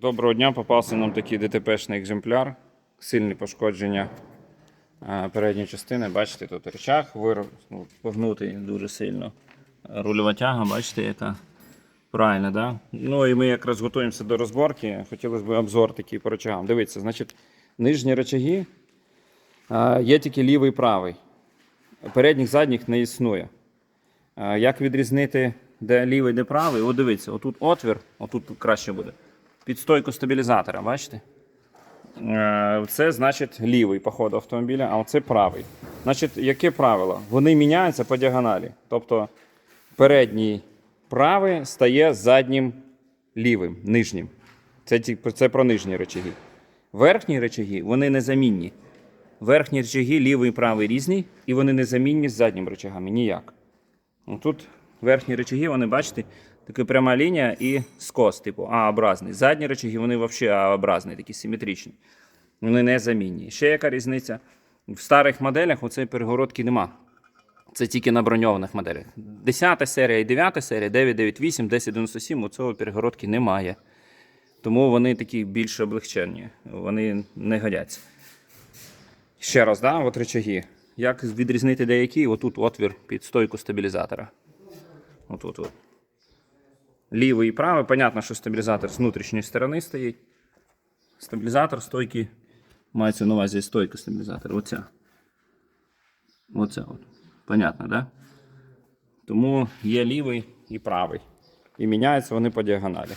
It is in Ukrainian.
Доброго дня, попався нам такий ДТПшний екземпляр. Сильні пошкодження е, передньої частини. Бачите, тут речах вир... ну, погнутий дуже сильно. Рульова тяга, бачите, яка правильна, да? Ну і ми якраз готуємося до розборки. Хотілося б обзор такий по речагам. Дивіться, значить, нижні речаги е, є тільки лівий і правий. Передніх задніх не існує. Е, Як відрізнити, де лівий, де правий? От дивіться, отут отвір, отут краще буде. Під стойку стабілізатора, бачите? Е, Це значить лівий по ходу автомобіля, а оце правий. Значить, яке правило? Вони міняються по діагоналі. Тобто передній правий стає заднім лівим, нижнім. Це, це про нижні речаги. Верхні речаги вони незамінні. Верхні речаги, лівий і правий різні, і вони незамінні з задніми речагами. Ніяк. Ну, Тут верхні речаги, вони, бачите, така пряма лінія і скос, типу А-образний. Задні речаги, вони взагалі А-образні, такі симетричні. Вони незамінні. Ще яка різниця? В старих моделях оцеї перегородки нема. Це тільки на броньованих моделях. 10 серія і 9 серія, 998, 1097, у цього перегородки немає. Тому вони такі більш облегчені, вони не годяться. Ще раз, да, от речаги. Як відрізнити деякі? Отут отвір під стойку стабілізатора. Отут. От. Лівий і правий. Понятно, що стабілізатор з внутрішньої сторони стоїть. Стабілізатор стойки. Мається на увазі стойка стабілізатора. Оця. Оця от. Понятно, да? Тому є лівий і правий. І міняються вони по діагоналі.